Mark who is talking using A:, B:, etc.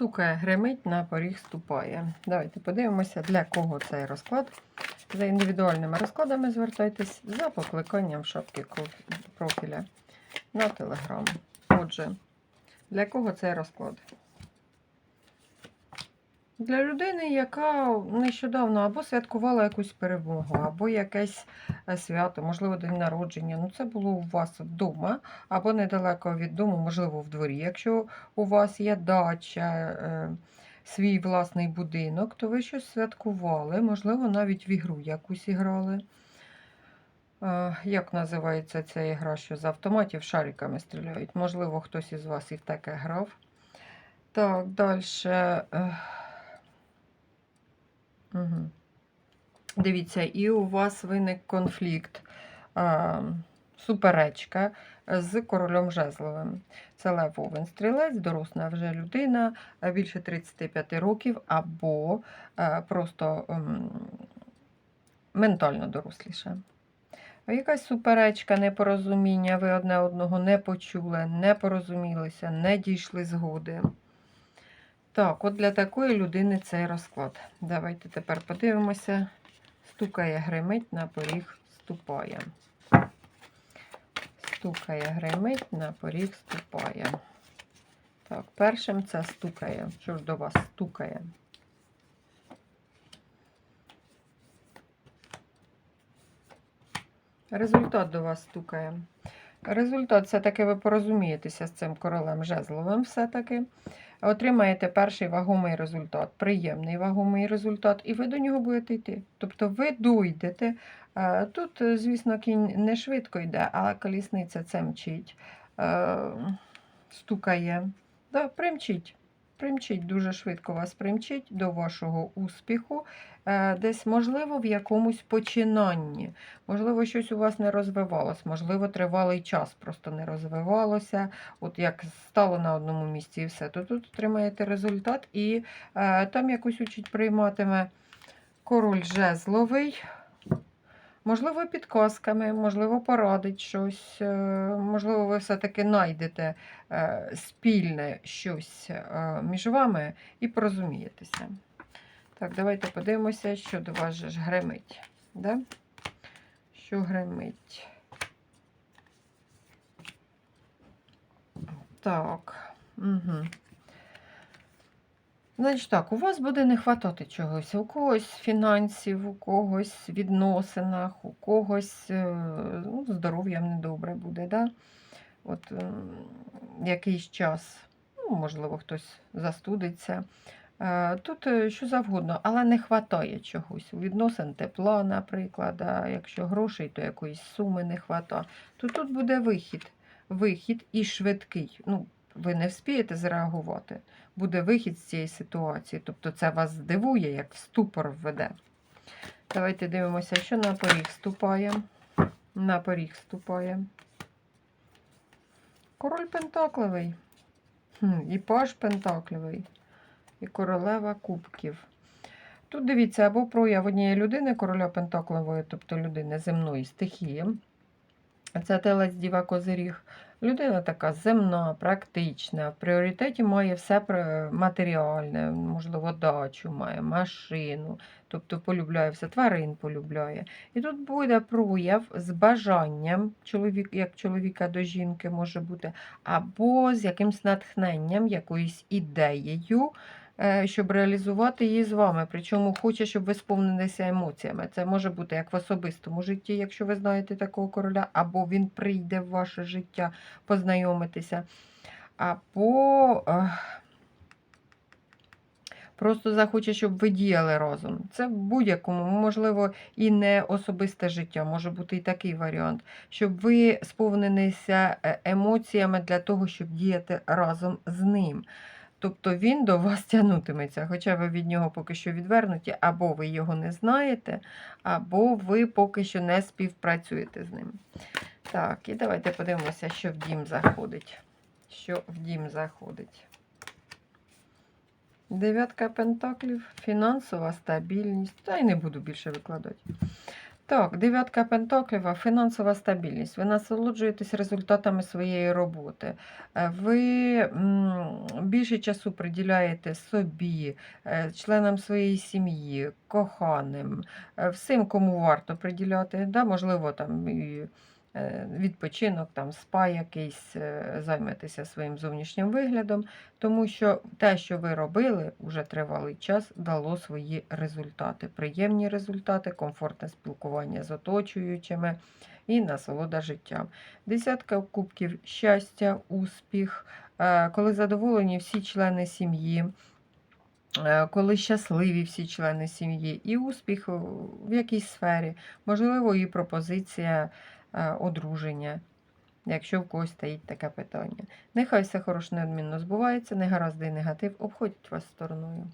A: Стукає, гримить, на поріг ступає. Давайте подивимося, для кого цей розклад. За індивідуальними розкладами звертайтесь за покликанням шапки профіля на телеграм. Отже, для кого цей розклад? Для людини, яка нещодавно або святкувала якусь перемогу, або якесь е, свято, можливо, день народження. Ну, це було у вас вдома, або недалеко від дому, можливо, в дворі. Якщо у вас є дача, е, свій власний будинок, то ви щось святкували, можливо, навіть в ігру якусь іграли. Е, Як називається ця ігра, що з автоматів шариками стріляють? Можливо, хтось із вас і в таке грав. Так, далі. Угу. Дивіться, і у вас виник конфлікт, а, суперечка з королем Жезловим. Це Лев Овен Стрілець, доросла вже людина, більше 35 років, або а, просто ем, ментально доросліша. Якась суперечка, непорозуміння, ви одне одного не почули, не порозумілися, не дійшли згоди. Так, от для такої людини цей розклад. Давайте тепер подивимося. Стукає, гримить, на поріг ступає. Стукає, гримить, на поріг ступає. Так, першим це стукає. Що ж до вас стукає? Результат до вас стукає. Результат все-таки ви порозумієтеся з цим королем жезловим все-таки. Отримаєте перший вагомий результат, приємний вагомий результат, і ви до нього будете йти. Тобто ви дойдете. Е, Тут, е, звісно, кінь не швидко йде, але колісниця це мчить, е, стукає. Да, примчить. Примчить, дуже швидко вас примчить до вашого успіху, Е, десь, можливо, в якомусь починанні. Можливо, щось у вас не розвивалось, можливо, тривалий час просто не розвивалося. От як стало на одному місці і все, то тут отримаєте результат, і е, там якусь учить прийматиме король жезловий. Можливо, підказками, можливо, порадить щось, е, можливо, ви все-таки знайдете е, спільне щось е, між вами і порозумієтеся. Так, давайте подивимося, що до вас ж гримить. Да? Що гримить? Так. Угу. Значить так, у вас буде не хватати чогось. У когось фінансів, у когось відносинах, у когось е, ну, здоров'ям недобре буде. Да? От ем, якийсь час, ну, можливо, хтось застудиться. Е, Тут е, що завгодно, але не хватає чогось. У відносин тепла, наприклад, а якщо грошей, то якоїсь суми не хватає. То тут буде вихід. Вихід і швидкий. Ну, ви не вспієте зреагувати. Буде вихід з цієї ситуації. Тобто це вас здивує, як в ступор введе. Давайте дивимося, що на поріг ступає. На поріг ступає. Король Пентакливий. І паж Пентакливий і королева кубків. Тут дивіться, або прояв однієї людини, короля Пентаклової, тобто людини земної стихії. Це телець Діва Козиріг. Людина така земна, практична, в пріоритеті має все матеріальне, можливо, дачу має, машину, тобто полюбляє все, тварин полюбляє. І тут буде прояв з бажанням, чоловік, як чоловіка до жінки може бути, або з якимсь натхненням, якоюсь ідеєю, щоб реалізувати її з вами. Причому хоче, щоб ви сповнилися емоціями. Це може бути як в особистому житті, якщо ви знаєте такого короля, або він прийде в ваше життя познайомитися, або е, просто захоче, щоб ви діяли разом. Це в будь-якому, можливо, і не особисте життя, може бути і такий варіант, щоб ви сповнилися е, емоціями для того, щоб діяти разом з ним. Тобто він до вас тягнутиметься, хоча ви від нього поки що відвернуті, або ви його не знаєте, або ви поки що не співпрацюєте з ним. Так, і давайте подивимося, що в дім заходить. Що в дім заходить. Дев'ятка пентаклів, фінансова стабільність. Та й не буду більше викладати. Так, дев'ятка пентакліва, фінансова стабільність. Ви насолоджуєтесь результатами своєї роботи. Е, Ви більше часу приділяєте собі, е, членам своєї сім'ї, коханим, е, всім, кому варто приділяти. Да? Можливо, там і відпочинок, там спа якийсь, е, займетеся своїм зовнішнім виглядом, тому що те, що ви робили уже тривалий час, дало свої результати. Приємні результати, комфортне спілкування з оточуючими і насолода життям. Десятка кубків щастя, успіх, е, коли задоволені всі члени сім'ї. е, Коли щасливі всі члени сім'ї, і успіх в якійсь сфері, можливо, і пропозиція е, одруження, якщо в когось стоїть таке питання. Нехай все хороше неодмінно збувається, негаразди і негатив обходять вас стороною.